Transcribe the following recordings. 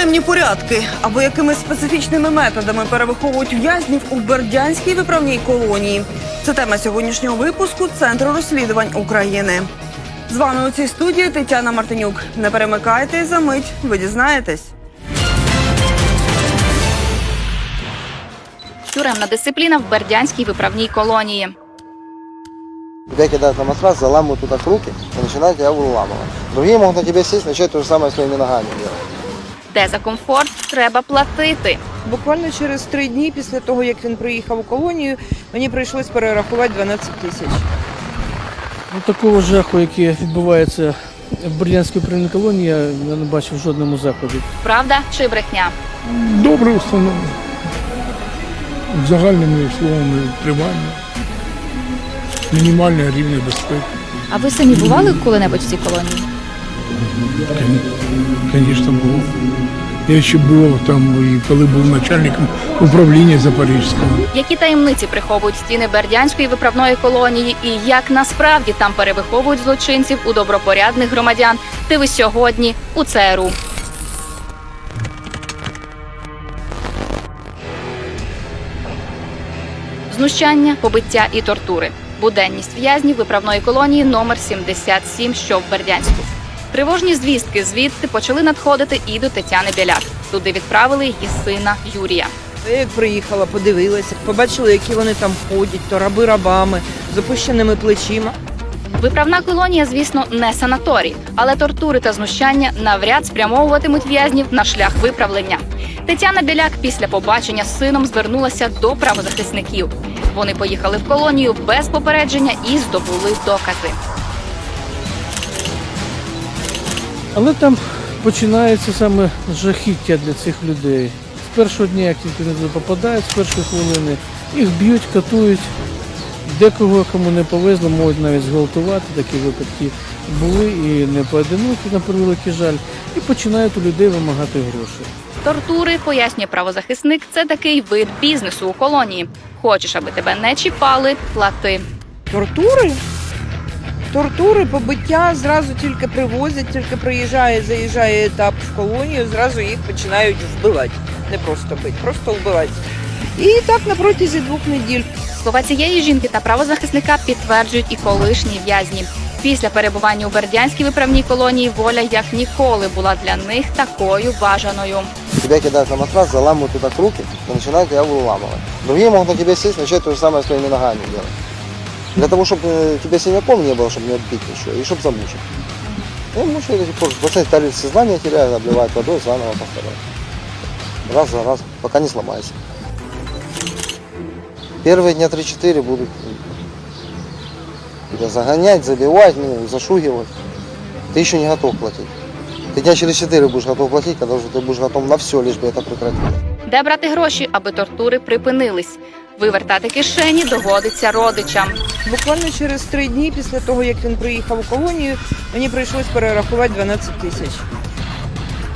Тюремні порядки або якими специфічними методами перевиховують в'язнів у Бердянській виправній колонії. Це тема сьогоднішнього випуску Центру розслідувань України. З вами у цій студії Тетяна Мартинюк. Не перемикайте за мить. Ви дізнаєтесь. Тюремна дисципліна в Бердянській виправній колонії. Тебя кидают на матрас, заламывают туда руки и начинают тебя выламывать. Другие могут на тебя сесть, начать то же самое своими ногами делать. Де за комфорт треба платити. Буквально через три дні після того, як він приїхав у колонію, мені прийшлось перерахувати 12 тисяч. Ну, такого жаху, який відбувається в Бердянській управлінній колонії, я не бачив в жодному заході. Правда чи брехня? Добре установлено. Загальними словами тримання. Мінімальний рівень безпеки. А ви самі бували коли-небудь в цій колонії? Звісно, було. Я ще був там, і коли був начальником управління Запорізького. Які таємниці приховують стіни Бердянської виправної колонії, і як насправді там перевиховують злочинців у добропорядних громадян? Ти сьогодні у ЦРУ. Знущання, побиття і тортури. Буденність в'язнів виправної колонії номер 77, що в Бердянську. Тривожні звістки звідти почали надходити і до Тетяни Біляк. Туди відправили її сина Юрія. Я як приїхала, подивилася, побачила, які вони там ходять, то раби рабами, з опущеними плечима. Виправна колонія, звісно, не санаторій, але тортури та знущання навряд спрямовуватимуть в'язнів на шлях виправлення. Тетяна Біляк після побачення з сином звернулася до правозахисників. Вони поїхали в колонію без попередження і здобули докази. Але там починається саме жахіття для цих людей. З першого дня, як тільки вони попадають, з першої хвилини їх б'ють, катують. Декого, кому не повезло, можуть навіть зґвалтувати. Такі випадки були і не поодинокі, на превеликий жаль, і починають у людей вимагати гроші. Тортури, пояснює правозахисник, це такий вид бізнесу у колонії. Хочеш, аби тебе не чіпали, плати. Тортури? Тортури, побиття зразу тільки привозять, тільки приїжджає, заїжджає етап в колонію, зразу їх починають вбивати. Не просто бити, просто вбивати. І так на протязі двох неділь. Слова цієї жінки та правозахисника підтверджують і колишні в'язні. Після перебування у Бердянській виправній колонії воля як ніколи була для них такою бажаною. Тебя кидают на матрас, заламывают туда руки и начинают тебя выламывать. Другие могут на тебя сесть, начать то же самое своими ногами делать. Для того, чтобы тебе синяком не было, чтобы не отбить еще, и чтобы замучить. И мучают до сих пор. Пацаны стали сознание теряют, обливают водой, заново повторяют. Раз за раз, пока не сломайся. Первые дня 3-4 будут тебя загонять, забивать, ну, зашугивать. Ты еще не готов платить. Ты дня через 4 будешь готов платить, когда уже ты будешь готов на все, лишь бы это прекратить. Де брати гроші, аби тортури припинились? Вивертати кишені доводиться родичам. Буквально через три дні після того, як він приїхав у колонію, мені прийшлось перерахувати 12 тисяч.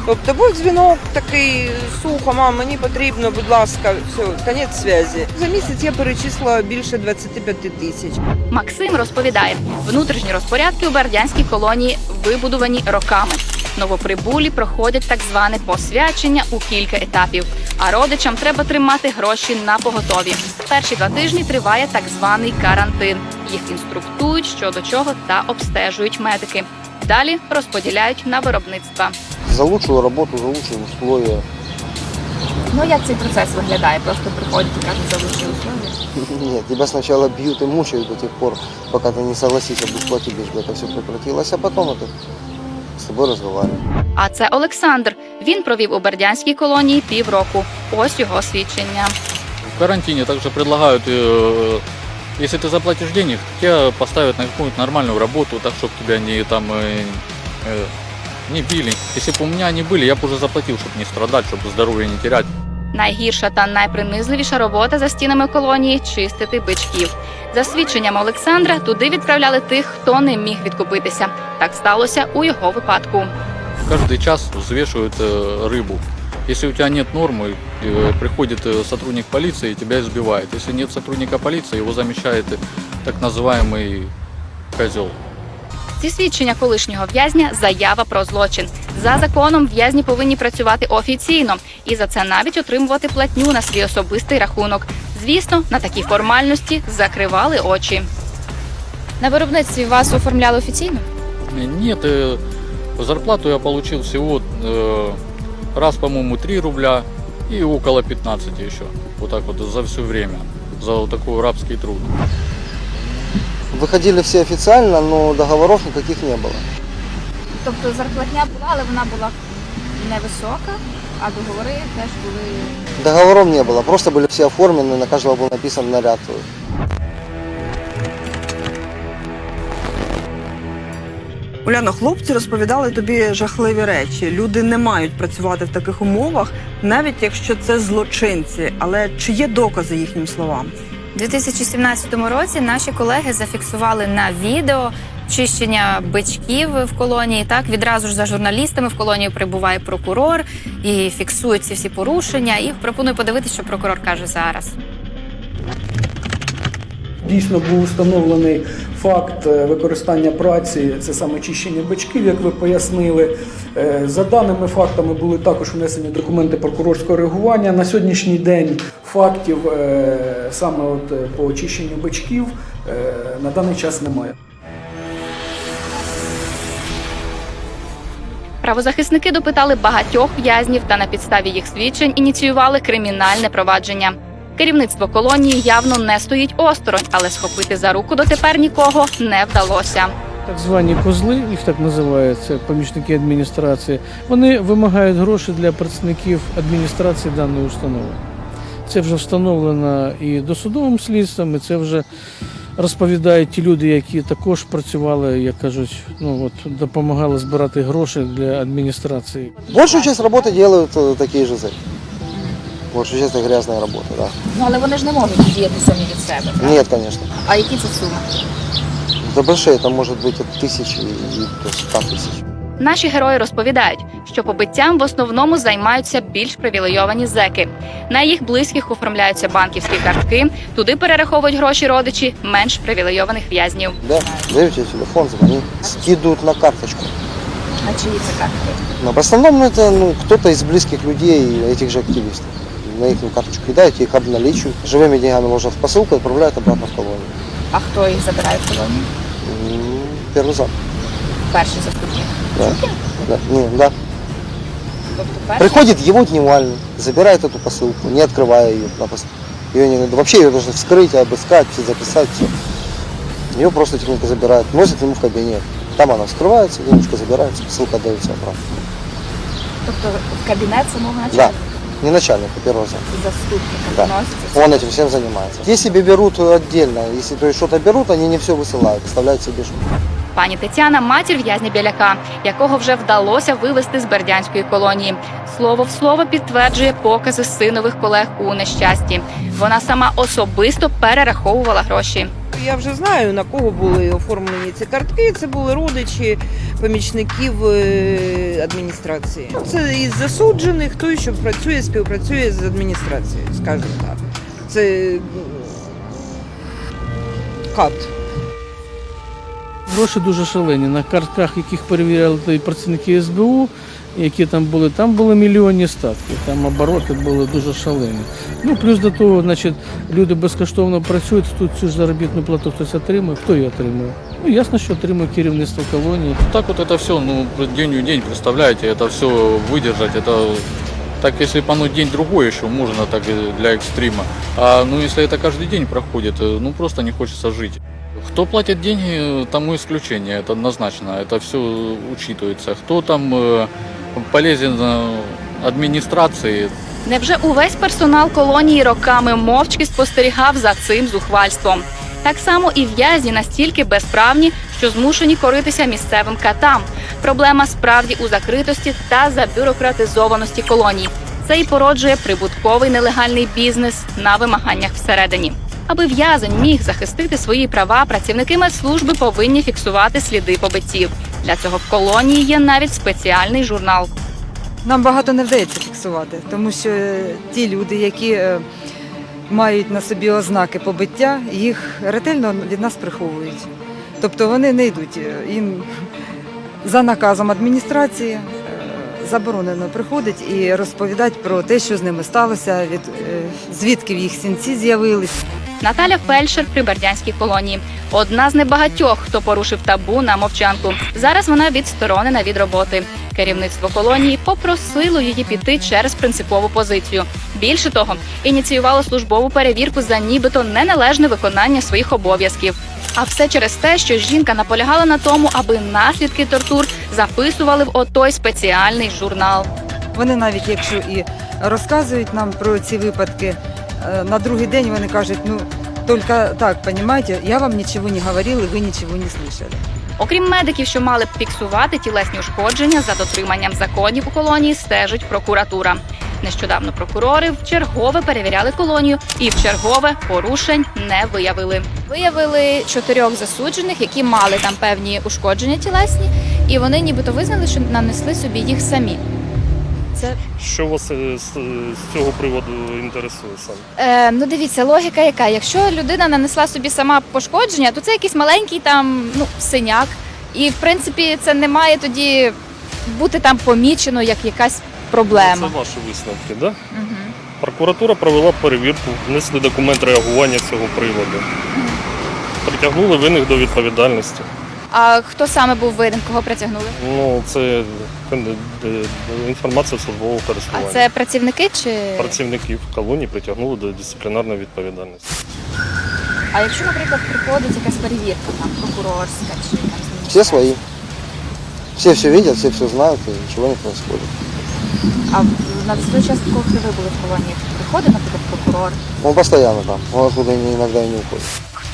Тобто був дзвінок такий сухо, мам, мені потрібно, будь ласка, все, кінець зв'язі. За місяць я перечислила більше 25 тисяч. Максим розповідає, внутрішні розпорядки у бердянській колонії вибудовані роками. Новоприбулі проходять так зване посвячення у кілька етапів. А родичам треба тримати гроші на поготові. Перші два тижні триває так званий карантин. Їх інструктують що до чого та обстежують медики. Далі розподіляють на виробництва. За лучшую работу, за лучшие условия. Ну як цей процес виглядає? Просто приходять і кажуть за лучші условия. Нет, тебя сначала бьют и мучают до тех пор, пока ты не согласишься будешь платить, лишь бы это все прекратилось, а потом это с тобой разговаривают. А це Олександр. Він провів у бердянській колонії півроку. Ось його свідчення. В карантине также предлагают, э, если ты заплатишь денег, тебя поставят на какую-то нормальную работу, так чтобы тебя не там э, э, не били. Если бы у меня они были, я бы уже заплатил, чтобы не страдать, чтобы здоровье не терять. Найгірша та найпринизливіша робота за стінами колонії чистити бичків. За свідченням Олександра, туди відправляли тих, хто не міг відкупитися. Так сталося у його випадку. Каждый час взвешивают э, рыбу. Если у тебя нет нормы, э, приходит э, сотрудник полиции и тебя избивает. Если нет сотрудника полиции, его замещает э, так называемый козел. Ці свідчення колишнього в'язня заява про злочин. За законом в'язні повинні працювати офіційно і за це навіть отримувати платню на свій особистий рахунок. Звісно, на такі формальності закривали очі. На виробництві вас оформляли офіційно? Нет, э, зарплату я получил всего э, раз, по-моему, 3 рубля и около 15 еще. Вот так вот за все время. За вот такой рабский труд. Выходили все официально, но договоров никаких не было. Тобто зарплатня була, але вона була невисока, а договори теж були Договоров не было, просто были все оформлены, на каждого был написан наряд. Уляно, хлопці розповідали тобі жахливі речі. Люди не мають працювати в таких умовах, навіть якщо це злочинці. Але чи є докази їхнім словам? У 2017 році наші колеги зафіксували на відео чищення бичків в колонії. Так відразу ж за журналістами в колонію прибуває прокурор і фіксує ці всі порушення. І пропоную подивитися, що прокурор каже зараз. Дійсно був встановлений факт е, використання праці, це саме чищення бичків, як ви пояснили. Е, За даними фактами були також внесені документи прокурорського реагування. На сьогоднішній день фактів е, саме от по очищенню бичків на даний час немає. Правозахисники допитали багатьох в'язнів та на підставі їх свідчень ініціювали кримінальне провадження. Керівництво колонії явно не стоїть осторонь, але схопити за руку дотепер нікого не вдалося. Так звані козли, їх так називають, це помічники адміністрації, вони вимагають гроші для працівників адміністрації даної установи. Це вже встановлено і досудовим слідством, і це вже розповідають ті люди, які також працювали, як кажуть, ну от допомагали збирати гроші для адміністрації. Большую часть работы делают э, такие же зэки. Большую часть это грязная работа, да. Ну але вони ж не можуть діяти самі від себе. Нет, конечно. А які це суми? Это большие, это может быть от тысячи и до ста тысяч. Наші герої розповідають, що побиттям в основному займаються більш привілейовані зеки. На їх близьких оформляються банківські картки, туди перераховують гроші родичі менш привілейованих в'язнів. Да, дают тебе телефон, звони, скидывают на карточку. На чиї це картки? Но в основном это ну, кто-то из близких людей, этих же активистов. На их карточку кидают, их обналичивают. Живыми деньгами ложат в посылку и отправляют обратно в колонию. А хто їх забирає в колонію? М, Первый зам. Перший заступник. Да. Да. Не, да. Приходит его дневальный, забирает эту посылку, не открывая ее. напросто. Ее не надо. Вообще ее должны вскрыть, обыскать, все записать, все. Ее просто тихонько забирают, носят ему в кабинет. Там она вскрывается, денежка забирается, посылка отдается обратно. тобто в кабінет самого Да. начальника Не начальник, а первого зам. заступника Да. Он этим всем занимается. Если себе берут отдельно, если то есть что-то берут, они не все высылают, оставляют себе что Пані Тетяна матір в'язня Біляка, якого вже вдалося вивезти з бердянської колонії. Слово в слово підтверджує покази синових колег у нещасті. Вона сама особисто перераховувала гроші. Я вже знаю, на кого були оформлені ці картки. Це були родичі помічників е, адміністрації. Це із засуджених, той, що працює, співпрацює з адміністрацією, скажімо так. Це кат. Гроші дуже шалені. На картках, яких перевіряли і працівники СБУ, які там були, там були мільйонні статки, там обороти були дуже шалені. Ну, плюс до того, значить, люди безкоштовно працюють, тут цю ж заробітну плату хтось отримує. Хто її отримує? Ну, ясно, що отримує керівництво колонії. Так вот это все, ну, день в день, представляете, это все выдержать, это так если бы оно день другой еще можно так и для экстрима. А ну если это каждый день проходит, э, ну просто не хочется жить. Кто платит деньги, э, тому исключение, это однозначно, это все учитывается. Кто там э, полезен э, администрации, Невже увесь персонал колонії роками мовчки спостерігав за цим зухвальством? Так само і в'язні настільки безправні, що змушені коритися місцевим катам. Проблема справді у закритості та забюрократизованості колоній. Це і породжує прибутковий нелегальний бізнес на вимаганнях всередині. Аби в'язень міг захистити свої права, працівники медслужби повинні фіксувати сліди побиттів. Для цього в колонії є навіть спеціальний журнал. Нам багато не вдається фіксувати, тому що ті люди, які е, мають на собі ознаки побиття, їх ретельно від нас приховують. Тобто вони не йдуть. е, Їм за наказом адміністрації е, заборонено приходить і розповідати про те, що з ними сталося, від е, звідки в їх сінці з'явились. Наталя фельдшер при бердянській колонії. Одна з небагатьох, хто порушив табу на мовчанку. Зараз вона відсторонена від роботи. Керівництво колонії попросило її піти через принципову позицію. Більше того, ініціювало службову перевірку за нібито неналежне виконання своїх обов'язків. А все через те, що жінка наполягала на тому, аби наслідки тортур записували в отой спеціальний журнал. Вони навіть якщо і розказують нам про ці випадки, на другий день вони кажуть, ну тільки так, розумієте, я вам нічого не говорила, ви нічого не слышали. Окрім медиків, що мали б фіксувати тілесні ушкодження за дотриманням законів у колонії, стежить прокуратура. Нещодавно прокурори вчергове перевіряли колонію і вчергове порушень не виявили. Виявили чотирьох засуджених, які мали там певні ушкодження тілесні, і вони нібито визнали, що нанесли собі їх самі. Це Що вас е, з, з цього приводу інтересує саме? е, ну дивіться, логіка яка. Якщо людина нанесла собі сама пошкодження, то це якийсь маленький там ну синяк, і в принципі це не має тоді бути там помічено як якась проблема. Це ваші висновки, так? Да? Прокуратура провела перевірку, внесли документ реагування цього приводу. Притягнули винних до відповідальності. А хто саме був винен, кого притягнули? Ну, це інформація службового А це працівники чи Працівників колонії притягнули до дисциплінарної відповідальності. а якщо, наприклад, приходить якась перевірка там прокурорська чи там Все свои. Все все видят, все все знают, и ничего не происходит. А на той час, коли ви були в колонії, приходить, наприклад, прокурор. Он постоянно там, он оттуда не- иногда и не уходит.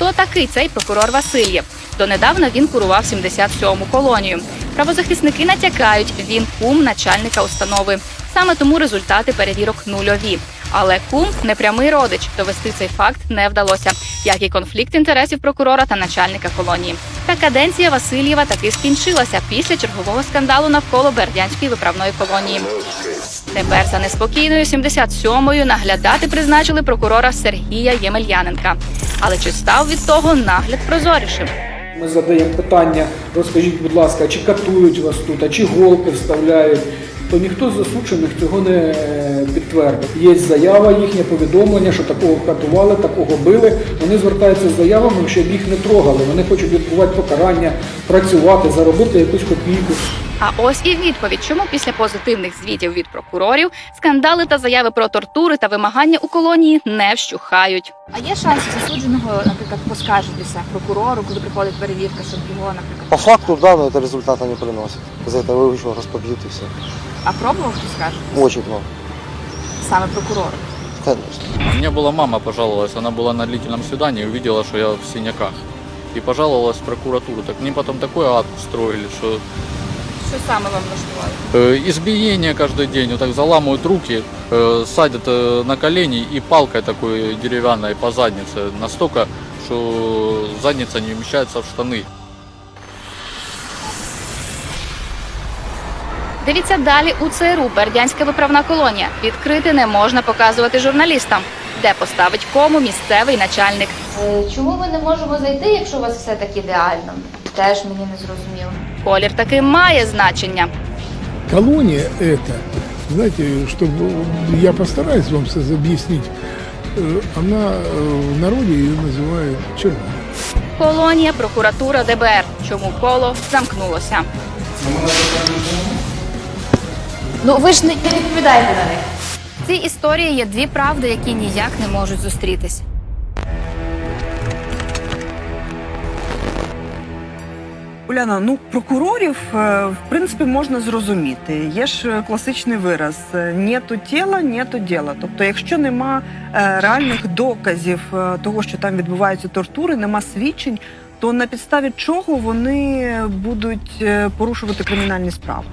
Хто такий цей прокурор Васильєв? Донедавна він курував 77-му колонію. Правозахисники натякають, він кум начальника установи. Саме тому результати перевірок нульові. Але кум непрямий родич. Довести цей факт не вдалося, як і конфлікт інтересів прокурора та начальника колонії. Та каденція Васильєва таки скінчилася після чергового скандалу навколо Бердянської виправної колонії. Тепер за неспокійною 77-ю наглядати призначили прокурора Сергія Ємельяненка. Але чи став від того нагляд прозорішим? Ми задаємо питання, розкажіть, будь ласка, чи катують вас тут, а чи голки вставляють, то ніхто з засуджених цього не е, підтвердив. Є заява, їхнє повідомлення, що такого катували, такого били. Вони звертаються з заявами, щоб їх не трогали. Вони хочуть відбувати покарання, працювати, заробити якусь копійку. А ось і відповідь, чому після позитивних звітів від прокурорів скандали та заяви про тортури та вимагання у колонії не вщухають. А є шанс засудженого, наприклад, поскаржитися прокурору, коли приходить перевірка, щоб його, наприклад, По факту, да, но это результата не приносит. За это его еще раз побьют и все. а пробував хтось скаржитися? Очень много, Саме прокурор. конечно. У меня была мама пожаловалась, она была на длительном свидании, увидела, что я в синяках. И пожаловалась в прокуратуру. Так мне потом такой ад устроили, что Що саме вам влаштували? э, избиение каждый день, вот так заламывают руки, э, садят э, на колени и палкой такой деревянной по заднице. Настолько, что задница не вмещается в штаны. Дивіться далі у ЦРУ Бердянська виправна колонія. Відкрити не можна показувати журналістам, де поставить кому місцевий начальник. Е, Чому ми не можемо зайти, якщо у вас все так ідеально? Теж мені не зрозуміло. Колір таки має значення. Колония это, знаете, чтобы я постараюсь вам сейчас объяснить, э, она э, в народе ее называют черной. Колонія, прокуратура, ДБР. Чому коло замкнулося? Ну ви ж не не відповідаєте на них. В цій історії є дві правди, які ніяк не можуть зустрітись. Уляна, ну прокурорів е, в принципі можна зрозуміти. Є ж е, класичний вираз: е, нету тіла, нету діла. Тобто, якщо нема реальних доказів того, що там відбуваються тортури, нема свідчень, то на підставі чого вони будуть порушувати кримінальні справи?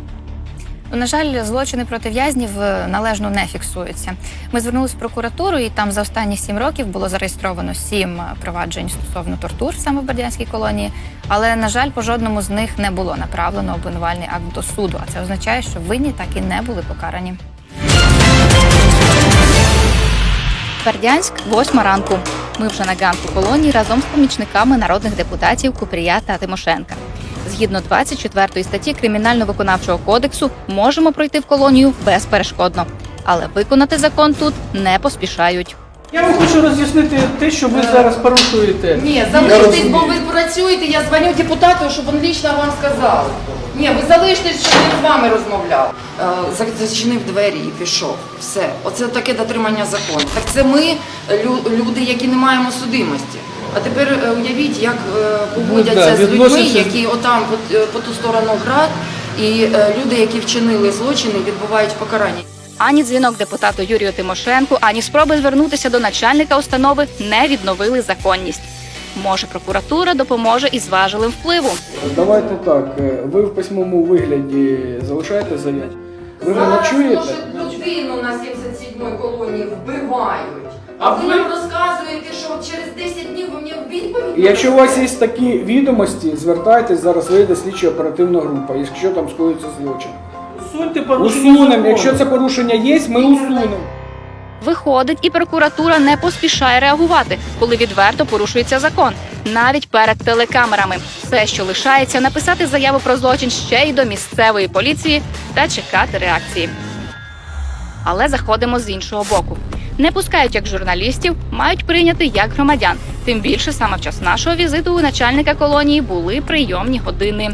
На жаль, злочини проти в'язнів е, належно не фіксуються. Ми звернулися в прокуратуру, і там за останні сім років було зареєстровано сім е, проваджень стосовно тортур саме в Бердянській колонії. Але на жаль, по жодному з них не було направлено обвинувальний акт до суду. А це означає, що винні так і не були покарані. Бердянськ, восьма ранку. Ми вже на ганку колонії разом з помічниками народних депутатів Купрія та Тимошенка. Згідно 24 статті Кримінально-виконавчого кодексу можемо пройти в колонію безперешкодно, але виконати закон тут не поспішають. Я вам хочу роз'яснити те, що ви зараз порушуєте. Ні, залиштесь, бо ви працюєте, я дзвоню депутату, щоб він лічно вам сказав. Ні, ви залиштесь, щоб він з вами розмовляв. Е, Зачинив двері і пішов. Все. Оце таке дотримання закону. Так це ми, люди, які не маємо судимості. А тепер е, уявіть, як е, поводяться да, з людьми, відносяться- які отам по, е, по ту сторону град, і е, люди, які вчинили злочини, відбувають покарання. Ані дзвінок депутату Юрію Тимошенку, ані спроби звернутися до начальника установи не відновили законність. Може, прокуратура допоможе із важелем впливу. Давайте так. Ви в письмовому вигляді залишаєте заяву? Ви мене чуєте? людину на 77-й колонії вбивають. А ви нам розказуєте, що через 10 днів ви мені відповідь. І Якщо у вас є такі відомості, звертайтесь, зараз вийде слідчо оперативна група, якщо там скоїться злочин. Суньте порушення Усунемо, закону. якщо це порушення є, ми усунемо. Виходить, і прокуратура не поспішає реагувати, коли відверто порушується закон, навіть перед телекамерами. Все, що лишається, написати заяву про злочин ще й до місцевої поліції та чекати реакції. Але заходимо з іншого боку. Не пускають як журналістів, мають прийняти як громадян. Тим більше саме в час нашого візиту у начальника колонії були прийомні години.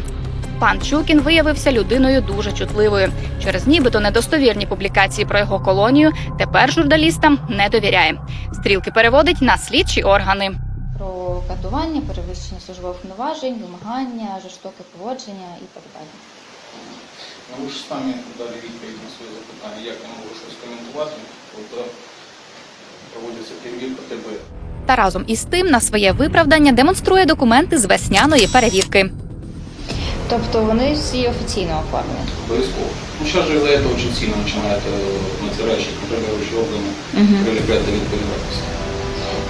Пан Чукін виявився людиною дуже чутливою. Через нібито недостовірні публікації про його колонію тепер журналістам не довіряє. Стрілки переводить на слідчі органи. Про катування, перевищення службових повноважень, вимагання, жорстоке поводження і так далі. Ну, ви ж самі дали відповідь на своє запитання, як я можу щось коментувати, коли проводиться перевірка ТБ. Та разом із тим на своє виправдання демонструє документи з весняної перевірки. Тобто вони всі офіційно оформлені. Обов'язково. Ну, зараз же из-за этого очень сильно начинает э, надзирающие контролирующие органы прилеплять до відповідальності.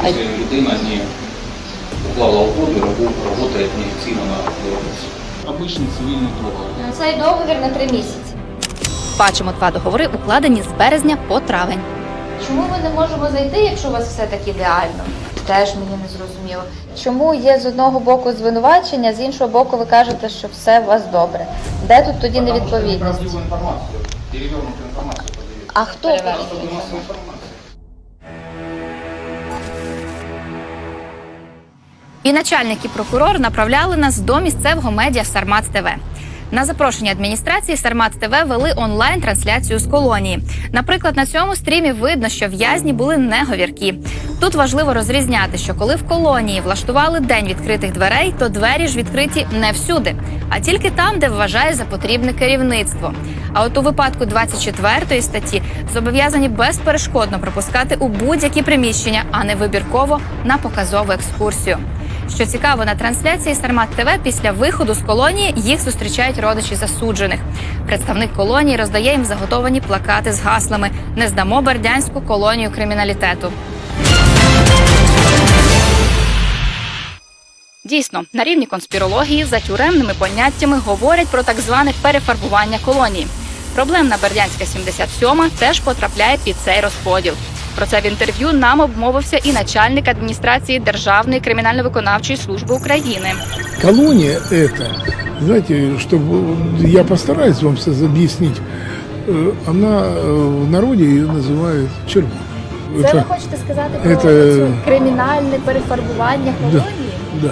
Якщо людина не уклала угоду і працює неофіційно на виробництві. Обичний цивільний договір. Цей договір на три місяці. Бачимо два договори, укладені з березня по травень. Чому ми не можемо зайти, якщо у вас все так ідеально? Теж мені не зрозуміло. Чому є з одного боку звинувачення, з іншого боку, ви кажете, що все у вас добре. Де тут тоді невідповідність? Неправдиву інформацію, перевернуту інформацію. А хто масової. І начальник і прокурор направляли нас до місцевого медіа Сармат ТВ. На запрошення адміністрації Сармат ТВ вели онлайн трансляцію з колонії. Наприклад, на цьому стрімі видно, що в'язні були не говіркі. Тут важливо розрізняти, що коли в колонії влаштували день відкритих дверей, то двері ж відкриті не всюди, а тільки там, де вважає за потрібне керівництво. А от у випадку 24 статті зобов'язані безперешкодно пропускати у будь-які приміщення, а не вибірково на показову екскурсію. Що цікаво, на трансляції Сармат ТВ після виходу з колонії їх зустрічають родичі засуджених. Представник колонії роздає їм заготовані плакати з гаслами Не здамо бердянську колонію криміналітету. Дійсно, на рівні конспірології за тюремними поняттями говорять про так зване перефарбування колонії. Проблемна Бердянська 77 теж потрапляє під цей розподіл. Про це в інтерв'ю нам обмовився і начальник адміністрації Державної кримінально-виконавчої служби України. Колония это, знаете, чтобы я постараюсь вам сейчас объяснить, э, она э, в народе ее называют червон. Це ви хочете сказати про це цю кримінальне перефарбування колонії? да.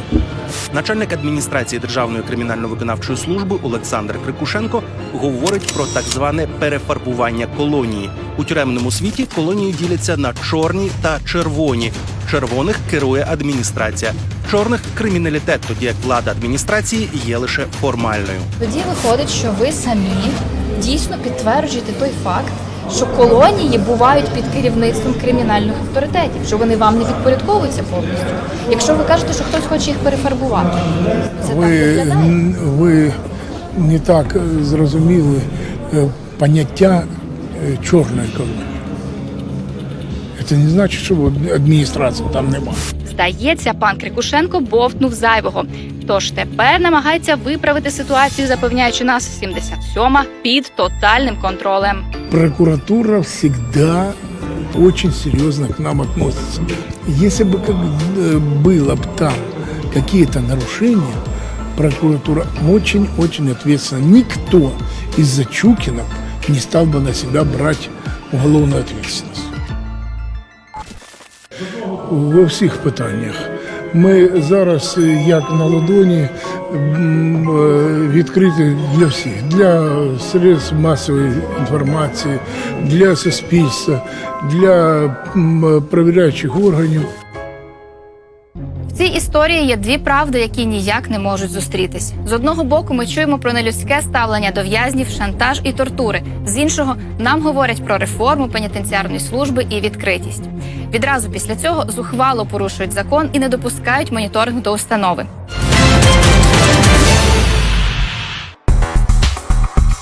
Начальник адміністрації Державної кримінально-виконавчої служби Олександр Крикушенко говорить про так зване перефарбування колонії. У тюремному світі колонії діляться на чорні та червоні. Червоних керує адміністрація, чорних криміналітет, тоді як влада адміністрації є лише формальною. Тоді виходить, що ви самі дійсно підтверджуєте той факт, що колонії бувають під керівництвом кримінальних авторитетів, що вони вам не відпорядковуються повністю. Якщо ви кажете, що хтось хоче їх перефарбувати, це так Ви, виглядає. ви не так е, зрозуміли е, поняття е, чорної колонії. Це не значить, що адміністрації там немає. Здається, пан Крикушенко бовтнув зайвого. Тож тепер намагається виправити ситуацію, запевняючи нас 77-ма під тотальним контролем. Прокуратура всегда очень серьезно к нам относятся. Если бы как, э, было бы там какие-то нарушения, прокуратура очень-очень ответственна. Никто из-за Чукина не стал бы на себя брать уголовную ответственность. Во всіх питаннях. Ми зараз, е, як на ладоні, е, відкриті для всіх, для средств масової інформації, для суспільства, для м, перевіряючих органів. Цій історії є дві правди, які ніяк не можуть зустрітись. З одного боку, ми чуємо про нелюдське ставлення до в'язнів, шантаж і тортури. З іншого нам говорять про реформу пенітенціарної служби і відкритість. Відразу після цього зухвало порушують закон і не допускають моніторинг до установи.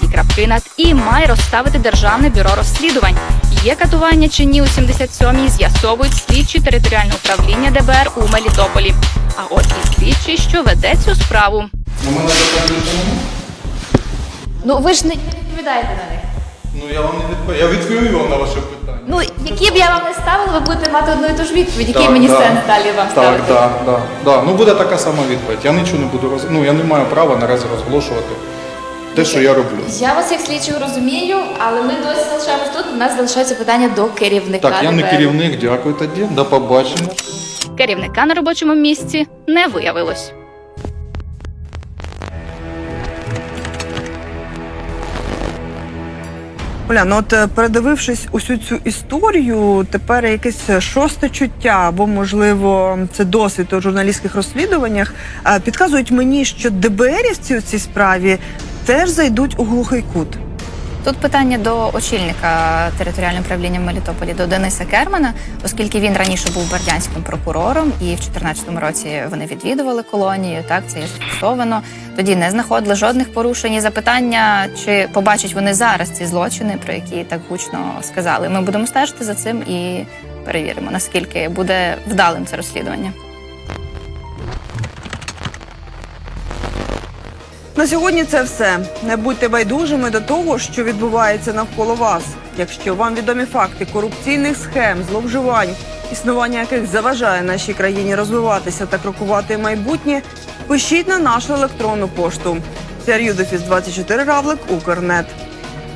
І крапки над і має розставити державне бюро розслідувань. Є катування чи ні у 77-й з'ясовують слідчі територіальне управління ДБР у Мелітополі. А от і слідчий, що веде цю справу. Ну ви ж не відповідаєте на них. Ну я вам не відповім. Я відповім вам на ваше питання. Ну які б я вам не ставила, ви будете мати одну і ту ж відповідь, який Так, мені да. сенс далі вам Так, ставити. так, так. Да. Ну буде така сама відповідь. Я нічого не буду роз... Ну я не маю права наразі розголошувати те, що я роблю. Я вас як слідчого розумію, але ми досі залишаємось тут. У нас залишається питання до керівника. Так, я не ДБР. керівник, дякую тоді. До побачення. Керівника на робочому місці не виявилось. Оля, ну от е, передивившись усю цю історію, тепер якесь шосте чуття, або можливо це досвід у журналістських розслідуваннях, е, підказують мені, що ДБРівці у цій справі теж зайдуть у глухий кут. Тут питання до очільника територіального управління в Мелітополі до Дениса Кермана, оскільки він раніше був бердянським прокурором, і в 2014 році вони відвідували колонію. Так це є зафіксовано. Тоді не знаходили жодних порушень. І запитання, чи побачать вони зараз ці злочини, про які так гучно сказали. Ми будемо стежити за цим і перевіримо, наскільки буде вдалим це розслідування. На сьогодні це все. Не будьте байдужими до того, що відбувається навколо вас. Якщо вам відомі факти корупційних схем, зловживань, існування яких заважає нашій країні розвиватися та крокувати майбутнє, пишіть на нашу електронну пошту. Юдофіс 24 равлик Укрнет.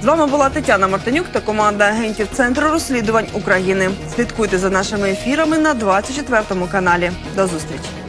З вами була Тетяна Мартинюк та команда агентів Центру розслідувань України. Слідкуйте за нашими ефірами на 24 каналі. До зустрічі.